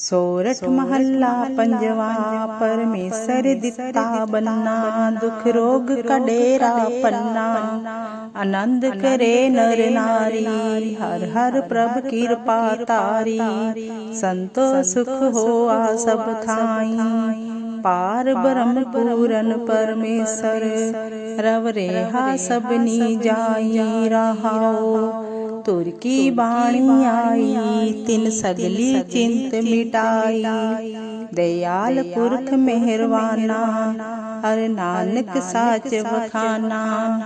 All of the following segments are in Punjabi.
ਸੋਰਠ ਮਹੱਲਾ ਪੰਜਵਾ ਪਰਮੇਸ਼ਰ ਦਿੱਤਾ ਬੰਨਾ ਦੁਖ ਰੋਗ ਕਡੇਰਾ ਪੰਨਾ ਆਨੰਦ ਕਰੇ ਨਰ ਨਾਰੀ ਹਰ ਹਰ ਪ੍ਰਭ ਕਿਰਪਾ ਤਾਰੀ। ਸੰਤੋ ਸੁਖ ਹੋਆ ਸਭ ਥਾਈ। ਪਾਰ ਬ੍ਰਹਮ ਪੂਰਨ ਪਰਮੇਸ਼ਰ ਰਵ ਰੇਹਾ ਸਭਨੀ ਜਾਈ ਰਹਾਓ। ਤੁਰ ਕੀ ਬਾਣੀ ਆਈ? ਤਿਨ ਸਗਲੀ ਚਿੰਤ ਮਿਟਾਈ। ਦਇਆਲ ਪੁਰਖ ਮਿਹਰਵਾਨਾ। ਹਰ ਨਾਨਕ ਸਾਚ ਵਖਾਨਾ।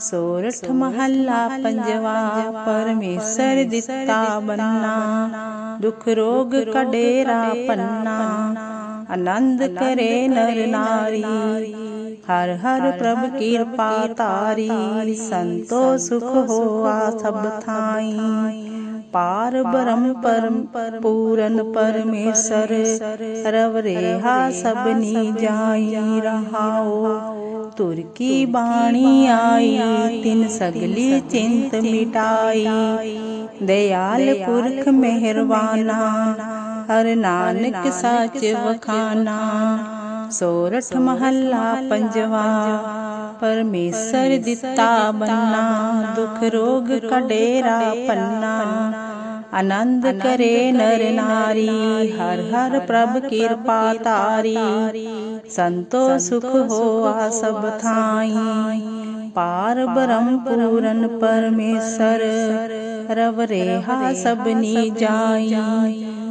ਸੋਰਠ ਮਹੱਲਾ ਪੰਜਵਾ ਪਰਮੇਸ਼ਰ ਦਿੱਤਾ ਬੰਨਾ। ਦੁਖ ਰੋਗ ਕਡੇਰਾ ਪੰਨਾ। ਆਨੰਦ ਕਰੇ ਨਰ। ਨਾਰੀ। ਹਰ ਹਰ ਪ੍ਰਭ ਕਿਰਪਾ ਤਾਰੀ ਸੰਤੋ ਸੁਖ ਹੋਆ ਸਭ ਥਾਈ। ਪਾਰ ਬ੍ਰਹਮ ਪਰਮ ਪੂਰਨ ਪਰਮੇਸ਼ਰ ਰਵ ਰੇਹਾ ਸਭਨੀ ਜਾਈ ਰਹਾਓ। ਤੁਰ ਕੀ ਬਾਣੀ ਆਈ ਤਿਨ ਸਗਲੀ ਚਿੰਤ ਮਿਟਾਈ। ਦਇਆਲ ਪੁਰਖ ਮਿਹਰਵਾਨਾ ਹਰ ਨਾਨਕ ਸਾਚ ਵਖਾਨਾ। ਸੋਰਠ ਮਹੱਲਾ ਪੰਜਵਾ ਪਰਮੇਸ਼ਰ ਦਿੱਤਾ ਬੰਨਾ ਦੁਖ ਰੋਗ ਕਡੇਰਾ ਪੰਨਾ। ਆਨੰਦ ਕਰੇ ਨਰ ਨਾਰੀ, ਹਰ ਹਰ ਪ੍ਰਭ ਕਿਰਪਾ ਤਾਰੀ ਸੰਤੋ ਸੁਖ ਹੋਆ ਸਭ ਥਾਈ। ਪਾਰ ਬ੍ਰਹਮ ਪੂਰਨ ਪਰਮੇਸ਼ਰ, ਰਵ ਰੇਹਾ ਸਭਨੀ ਜਾਈ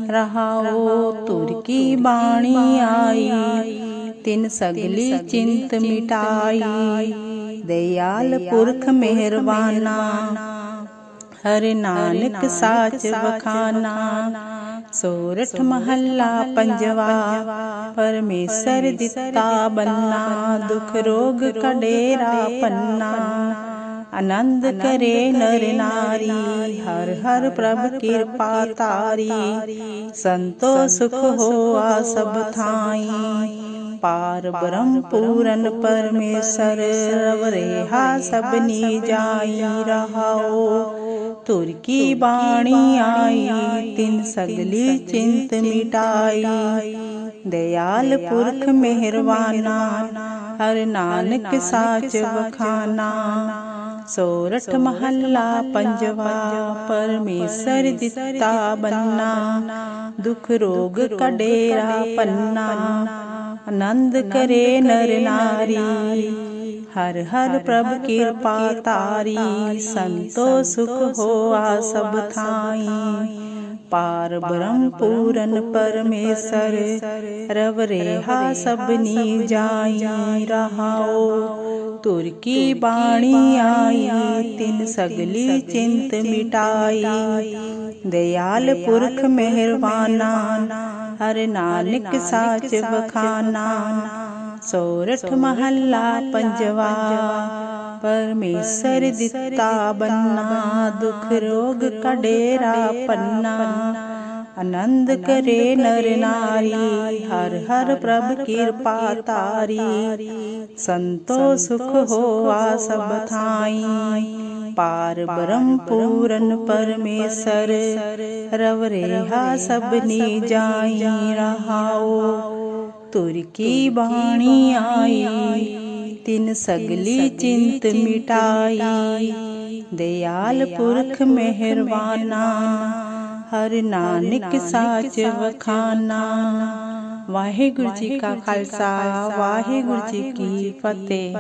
ਰਹਾਓ ਤੁਰ ਕੀ ਬਾਣੀ ਆਈ, ਤਿਨ ਸਗਲੀ ਚਿੰਤ ਮਿਟਾਈ। ਦਇਆਲ ਪੁਰਖ ਮਿਹਰਬਾਨਾ। ਹਰ ਨਾਨਕ ਸਾਚ ਵਖਾਨਾ। ਸੋਰਠ ਮਹੱਲਾ ਪੰਜਵਾ। ਪਰਮੇਸ਼ਰ ਦਿੱਤਾ ਬੰਨਾ। ਦੁਖ ਰੋਗ ਕਡੇਰਾ ਪੰਨਾ। ਆਨੰਦ ਕਰੇ ਨਰ ਨਾਰੀ ਹਰ ਹਰ ਪ੍ਰਭ ਕਿਰਪਾ ਤਾਰੀ। ਸੰਤੋ ਸੁਖ ਹੋਆ ਸਭ ਥਾਈ। ਪਾਰ ਬ੍ਰਹਮ ਪੂਰਨ ਪਰਮੇਸ਼ਰ। ਰਵ ਰੇਹਾ ਸਭਨੀ ਜਾਈ ਰਹਾਓ। ਤੁਰ ਕੀ ਬਾਣੀ ਆਈ? ਤਿਨ ਸਗਲੀ ਚਿੰਤ ਮਿਟਾਈ। ਦਇਆਲ ਪੁਰਖ ਮਿਹਰਵਾਨਾ। ਹਰ ਨਾਨਕ ਸਾਚ ਵਖਾਨਾ। ਸੋਰਠ ਮਹੱਲਾ ਪੰਜਵਾ। ਪਰਮੇਸ਼ਰ ਦਿੱਤਾ ਬੰਨਾ। ਦੁਖ ਰੋਗ ਕਡੇਰਾ ਪੰਨਾ। ਆਨੰਦ ਕਰੇ ਨਰ। ਨਾਰੀ। ਹਰ ਹਰ ਪ੍ਰਭ ਕਿਰਪਾ ਤਾਰੀ ਸੰਤੋ ਸੁਖ ਹੋਆ ਸਭ ਥਾਈ। ਪਾਰ ਬ੍ਰਹਮ ਪੂਰਨ ਪਰਮੇਸ਼ਰ ਰਵ ਰੇਹਾ ਸਭਨੀ ਜਾਈ ਰਹਾਓ। ਤੁਰ ਕੀ ਬਾਣੀ ਆਈ, ਤਿਨ ਸਗਲੀ ਚਿੰਤ ਮਿਟਾਈ। ਦਇਆਲ ਪੁਰਖ ਮਿਹਰਬਾਨਾ ਹਰ ਨਾਨਕ ਸਾਚ ਵਖਾਨਾ। ਸੋਰਠ ਮਹੱਲਾ ਪੰਜਵਾ, ਪਰਮੇਸ਼ਰ ਦਿੱਤਾ ਬੰਨਾ, ਦੁਖ ਰੋਗ ਕਡੇਰਾ ਪੰਨਾ। ਆਨੰਦ ਕਰੇ ਨਰ ਨਾਰੀ, ਹਰ ਹਰ ਪ੍ਰਭ ਕਿਰਪਾ ਤਾਰੀ। ਸੰਤੋ ਸੁਖ ਹੋਆ ਸਭ ਥਾਈ। ਪਾਰ ਬ੍ਰਹਮ ਪੂਰਨ ਪਰਮੇਸ਼ਰ, ਰਵ ਰੇਹਾ ਸਭਨੀ ਜਾਈ ਰਹਾਓ। ਤੁਰ ਕੀ ਬਾਣੀ ਆਈ ਤਿਨ ਸਗਲੀ ਚਿੰਤ ਮਿਟਾਈ। ਦਇਆਲ ਪੁਰਖ ਮਿਹਰਬਾਨਾ ਹਰ ਨਾਨਕ ਸਾਚ ਵਖਾਨਾ। ਵਾਹਿਗੁਰੂ ਜੀ ਕਾ ਖਾਲਸਾ ਵਾਹਿਗੁਰੂ ਜੀ ਕੀ ਫਤਿਹ।